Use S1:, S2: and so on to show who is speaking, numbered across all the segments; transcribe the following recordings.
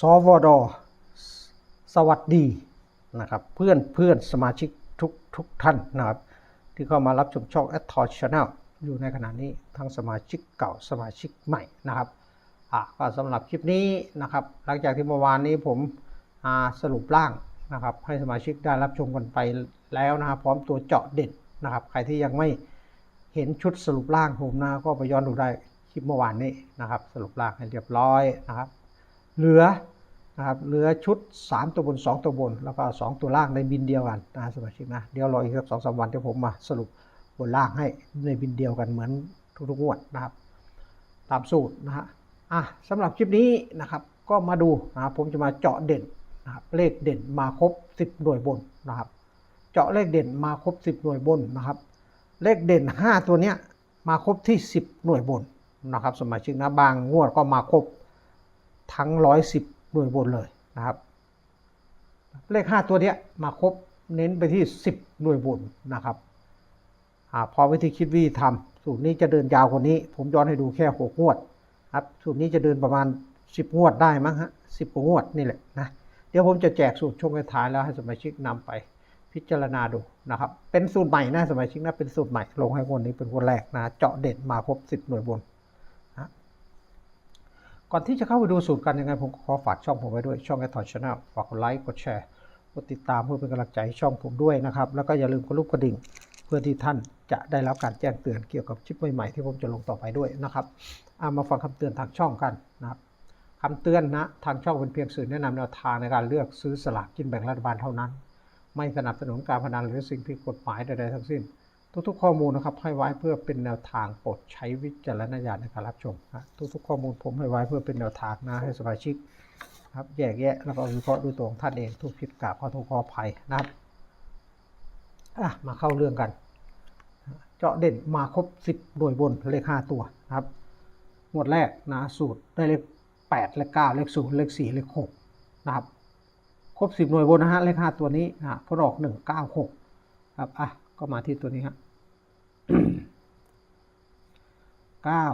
S1: สวดสวัสดีนะครับเพื่อนเพื่อนสมาชิกทุกทุกท่านนะครับที่เข้ามารับชมช่อง a d t o r Channel อยู่ในขณะนี้ทั้งสมาชิกเก่าสมาชิกใหม่นะครับอะก็สำหรับคลิปนี้นะครับ หลังจากที่เมื่อวานนี้ผมสรุปร่างนะครับ ให้สมาชิกได้รับชมกันไปแล้วนะครับ พร้อมตัวเจาะเด็ดนะครับ ใครที่ยังไม่เห็นชุดสรุปร่างผมนะก็ไปย้อนดูได้คลิปเมื่อวานนี้นะครับ สรุปร่างให้เรียบร้อยนะครับ เหลือนะครับเหลือชุด 3 ตัวบน 2 ตัวบน แล้วก็ 2 ตัวล่างในบินเดียวกันนะสมาชิกนะ เดี๋ยวรออีกสักสองสามวันเดี๋ยวผมมาสรุปบนล่างให้ในบินเดียวกันเหมือนทุกๆงวดนะครับ ตามสูตรนะฮะอะสำหรับคลิปนี้นะครับ ก็มาดูนะครับผมจะมาเจาะเด่นนะครับเลขเด่นมาครบ 10 หน่วยบนนะครับ เจาะเลขเด่นมาครบ 10 หน่วยบนนะครับ เลขเด่น 5 ตัวเนี้ยมาครบที่ 10 หน่วยบนนะครับ สมาชิกนะบางงวดก็มาครบ ทั้ง 110 หน่วยบนเลยนะครับ เลข 5 ตัวเนี้ยมาครบเน้นไปที่ 10 หน่วยบนนะครับอพอวิธีคิดวิธีทำสูตรนี้จะเดินยาวกว่านี้ ผมย้อนให้ดูแค่ 6 งวดครับสูตรนี้จะเดินประมาณ 10 งวดได้มั้งฮะ10กว่างวดนี่แหละนะเดี๋ยวผมจะแจกสูตรช่วงท้ายแล้วให้สมาชิกนำไปพิจารณาดูนะครับ เป็นสูตรใหม่นะสมาชิกนะเป็นสูตรใหม่ลงให้คนนี้เป็นคนแรกนะ เจาะเด่นมาครบ10 หน่วยบน ก่อนที่จะเข้าไปดูสูตรกันยังไงผมขอฝากช่องผมไว้ด้วยช่องแอททอชแนลฝากกดไลค์กดแชร์กดติดตามเพื่อเป็นกำลังใจให้ช่องผมด้วยนะครับ แล้วก็อย่าลืมกดรูปกระดิ่ง เพื่อที่ท่านจะได้รับการแจ้งเตือนเกี่ยวกับคลิปใหม่ๆที่ผมจะลงต่อไปด้วยนะครับเอามาฟังคำเตือนทางช่องกันนะครับคำเตือนนะทางช่องเป็นเพียงสื่อแนะนำแนวทางในการเลือกซื้อสลากกินแบ่งรัฐบาลเท่านั้น ไม่สนับสนุนการพนันหรือสิ่งผิดกฎหมายใดๆทั้งสิ้น ทุกๆข้อมูลนะครับให้ไว้เพื่อเป็นแนวทางโปรดใช้วิจารณญาณในการรับชมนะทุกๆข้อมูลผมให้ไว้เพื่อเป็นแนวทางนะให้สมาชิกครับแยกแยะแล้วก็วิเคราะห์ด้วยตัวของท่านเองทุกผิดกาบขอโทษขออภัยนะครับอะมาเข้าเรื่องกัน เจาะเด่นมาครบ 10หน่วยบนเลข 5 ตัวนะครับหมวดแรกนะสูตรได้เลข8เลข9เลข0เลข4เลข6นะครับครบ 10 หน่วยบนนะฮะเลข 5 ตัวนี้นะพอออก 196 ครับอะก็มาที่ตัวนี้ฮะเก้า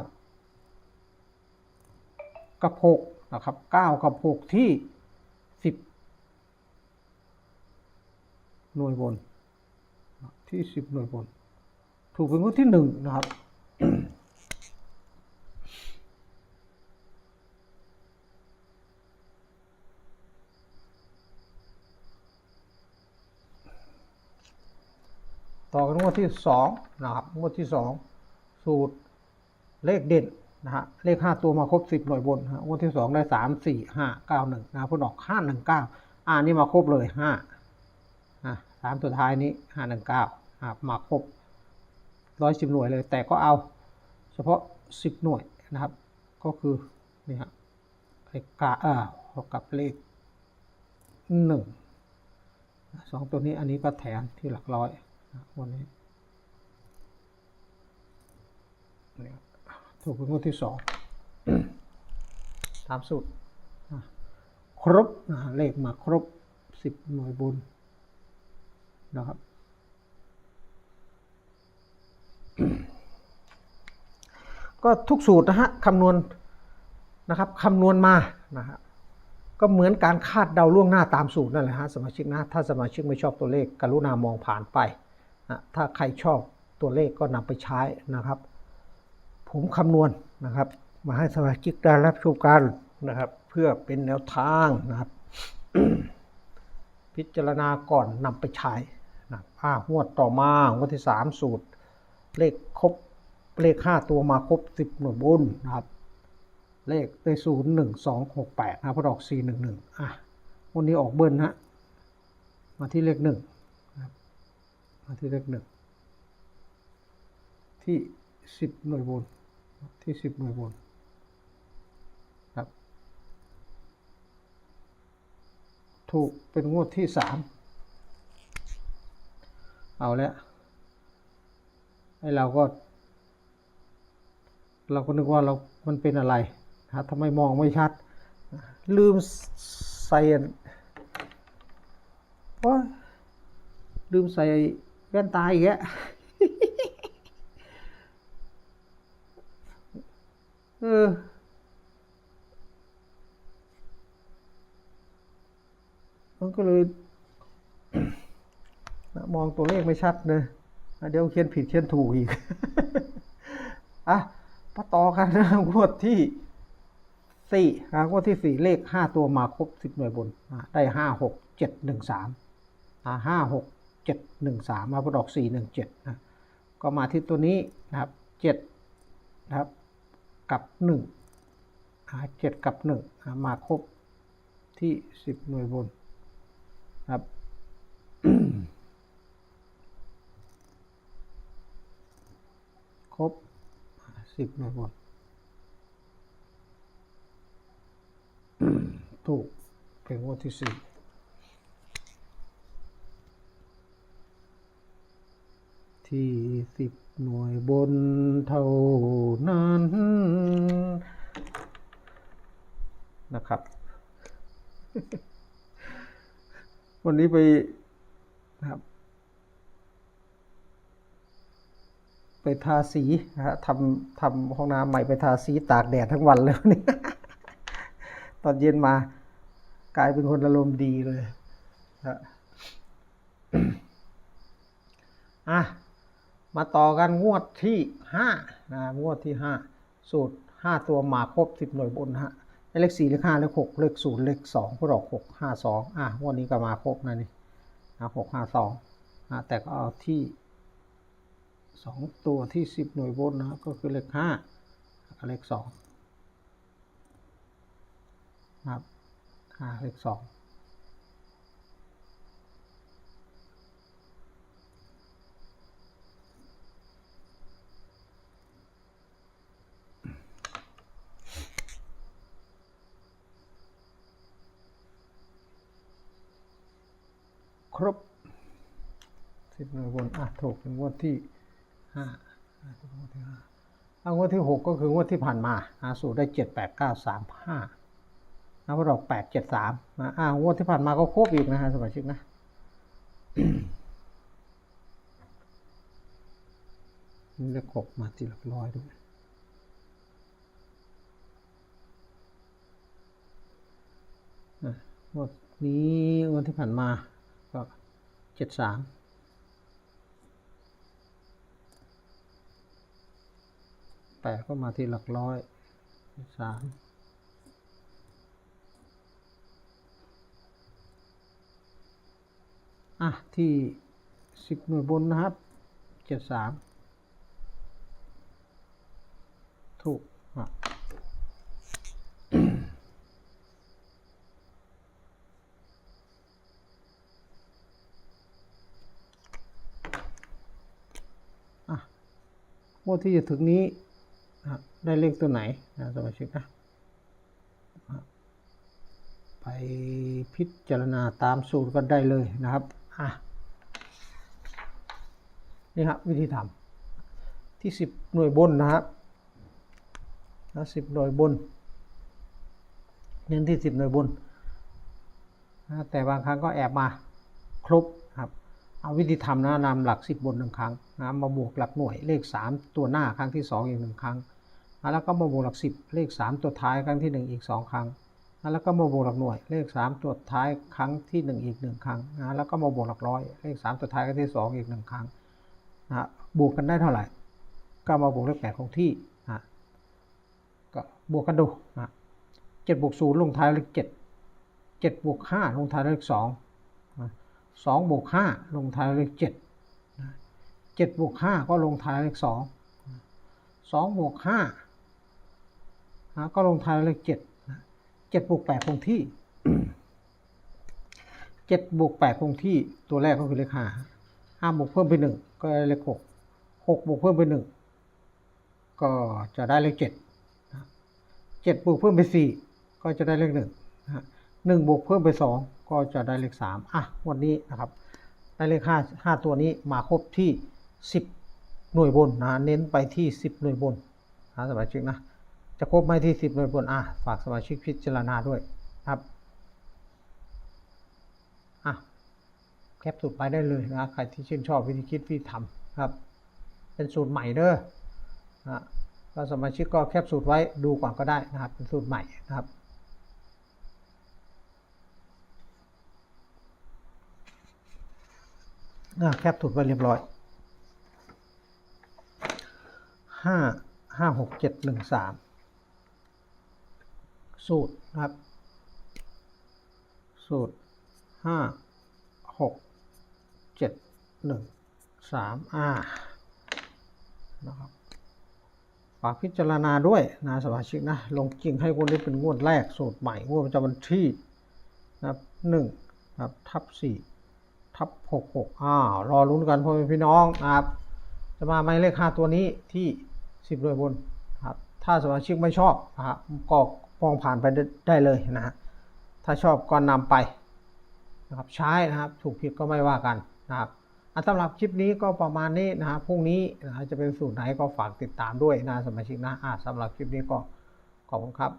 S1: กับหกนะครับเก้ากับหกที่สิบหน่วยบน ที่สิบหน่วยบน ถูกเป็นงวดที่หนึ่งนะครับต่อกันงวดที่สองนะครับงวดที่สองสูตร เลขเด่นนะฮะเลขห้าตัวมาครบสิบหน่วยบนฮะงวดที่สองได้สามสี่ห้าเก้าหนึ่งนะพ้นออกห้าหนึ่งเก้าอ่านี่มาครบเลยห้าอะสามตัวท้ายนี้ห้าหนึ่งเก้าอ่ามาครบร้อยสิบหน่วยเลย แต่ก็เอาเฉพาะสิบหน่วยนะครับ ก็คือนี่ฮะเลขกาอ่าเท่ากับเลขหนึ่งสองตัวนี้อันนี้ก็แถมที่หลักร้อยวันนี้เนี่ย ถูกเป็นงวดที่สองตามสูตรอะครบอะเลขมาครบสิบหน่วยบุญนะครับก็ทุกสูตรนะฮะคำนวณนะครับคำนวณมานะฮะก็เหมือนการคาดเดาล่วงหน้าตามสูตรนั่นแหละฮะสมาชิกนะถ้าสมาชิกไม่ชอบตัวเลขกรุณามองผ่านไปนะถ้าใครชอบตัวเลขก็นำไปใช้นะครับ ผมคำนวณนะครับ มาให้สมาชิกได้รับชมกันนะครับ เพื่อเป็นแนวทางนะครับ พิจารณาก่อนนำไปใช้นะอ่างวดต่อมางวดที่สามสูตร เลขครบเลขห้าตัวมาครบสิบหน่วยบุญนะครับ เลขได้ศูนย์หนึ่งสองหกแปดนะพอดอกสี่หนึ่งหนึ่งอะวันนี้ออกเบิ้ลฮะมาที่เลขหนึ่งมาที่เลขหนึ่งที่สิบหน่วยบน ที่สิบหน่วยบนครับ ถูกเป็นงวดที่สามเอาแล้วไอ้เราก็ เราก็นึกว่าเรา มันเป็นอะไรนะทำไมมองไม่ชัด ลืมใส่โอ้ลืมใส่แว่นตาอีกแล้ว เออก็เลยมองตัวเลขไม่ชัดเลย เดี๋ยวเขียนผิดเขียนถูกอีก อะมาต่อกันนะงวดที่สี่นะงวดที่สี่เลขห้าตัวมาครบสิบหน่วยบน ได้ห้าหกเจ็ดหนึ่งสามห้าหกเจ็ดหนึ่งสามมาประดอกสี่หนึ่งเจ็ดนะ ก็มาที่ตัวนี้นะครับเจ็ดนะครับ กับ1หา7กับ1หามาครบที่ 10 หน่วยบนครับครบ 10 หน่วยบน ถูกเป็นงวดที่ 4 ที่สิบหน่วยบนเท่านั้น นะครับ วันนี้ไปนะครับ ไปทาสีฮะทำทำห้องน้ำใหม่ไปทาสีตากแดดทั้งวันเลยนี่ตอนเย็นมากลายเป็นคนอารมณ์ดีเลยนะอะ มาต่อกันงวดที่5นะงวดที่ 5 สูตร 5 ตัวมาครบ 10 หน่วยบนฮะเลข4เลข5เลข6เลข0เลข2พวกเรา6 5 2อะงวดนี้ก็มาครบนะนี่นะ6 5 2นะแต่ก็เอาที่ 2 ตัวที่ 10 หน่วยบนนะก็คือเลข5กัเลข2ครับ5เลข2 ครบสิบหน่วยวลต์อะถูกเป็นงวดที่ห้าอ่างวดที่ห้าอ่างวดที่หกก็คืองวดที่ผ่านมาหาสูตรได้เจ็ดแปดเก้าสามห้านะพอดอกแปดเจ็ดสามนะอ่างวดที่ผ่านมาก็ครบอีกนะฮะสมาชิกนะนี่เลขหกมาทีหลักร้อยด้วยอะงวดนี้งวดที่ผ่านมา ก็เจ็ดสามแปดก็มาที่หลักร้อยสามอะ ที่สิบหน่วยบนนะครับเจ็ดสามถูกอะอะง วดที่จะถึงนี้ได้เลขตัวไหนนะสมาชิกนะไปพิจารณาตามสูตรก็ได้เลยนะครับอะนี่ครับวิธีทำที่สิบหน่วยบนนะครับนะสิบหน่วยบน เน้นที่สิบหน่วยบนนะแต่บางครั้งก็แอบมาครบ เอาวิธีทำนะนำหลักสิบบนหนึ่งครั้งนะมาบวกหลักหน่วยเลขสามตัวหน้าครั้งที่สองอีกหนึ่งครั้ง แล้วก็มาบวกหลักสิบเลขสามตัวท้ายครั้งที่หนึ่งอีกสองครั้ง แล้วก็มาบวกหลักหน่วยเลขสามตัวท้ายครั้งที่หนึ่งอีกหนึ่งครั้งนะแล้วก็มาบวกหลักร้อยเลขสามตัวท้ายครั้งที่สองอีกหนึ่งครั้งนะบวกกันได้เท่าไหร่ ก็มาบวกเลขแปดของที่นะก็บวกกันดูนะเจ็ดบวกศูนย์ลงท้ายเลขเจ็ดเจ็ดบวกห้าลงท้ายเลขสอง สองบวกห้าลงท้ายเลขเจ็ดเจ็ดบวกห้าก็ลงท้ายเลขสองสองบวกห้านะก็ลงท้ายเลขเจ็ดเจ็ดบวกแปดคงที่เจ็ดบวกแปดคงที่ตัวแรกก็คือเลขห้าห้าบวกเพิ่มไปหนึ่งก็ได้เลขหกหกบวกเพิ่มไปหนึ่งก็จะได้เลขเจ็ดเจ็ดบวกเพิ่มไปสี่ก็จะได้เลขหนึ่งหนึ่งบวกเพิ่มไปสอง ก็จะได้เลขสามอะ วันนี้นะครับ ได้เลขห้าห้าตัวนี้มาครบที่สิบหน่วยบนนะ เน้นไปที่สิบหน่วยบนนะสมาชิกนะ จะครบไหมที่สิบหน่วยบน อะ ฝากสมาชิกพิจารณาด้วยครับ อะ แคปสูตรไปได้เลยนะ ใครที่ชื่นชอบวิธีคิดวิธีทำครับ เป็นสูตรใหม่เด้อนะก็สมาชิกก็แคปสูตรไว้ดูก่อนก็ได้นะครับ เป็นสูตรใหม่นะครับ อะ แคปถูกไปเรียบร้อยห้าห้าหกเจ็ดหนึ่งสามสูตรนะครับ สูตรห้าหกเจ็ดหนึ่งสามอ่านะครับฝากพิจารณาด้วยนะสมาชิกนะ ลงจริงให้คนนี้เป็นงวดแรกสูตรใหม่งวดประจำวันที่นะครับหนึ่งนะครับทับสี่ ทับหกหกอ้าวรอลุ้นกันพ่อแม่พี่น้องนะครับ จะมาไม่เลขห้าตัวนี้ที่สิบโดวยบนครับ ถ้าสมาชิกไม่ชอบนะครับก็มองผ่านไปได้ไดเลยนะฮะถ้าชอบก็นำไปนะครับใช้นะครับถูกผิดก็ไม่ว่ากันนะครับอะสำหรับคลิปนี้ก็ประมาณนี้นะครับพรุ่งนี้นะจะเป็นสูตรไหนก็ฝากติดตามด้วยนะสมาชิกนะอะสำหรับคลิปนี้ก็ขอบคุณครับ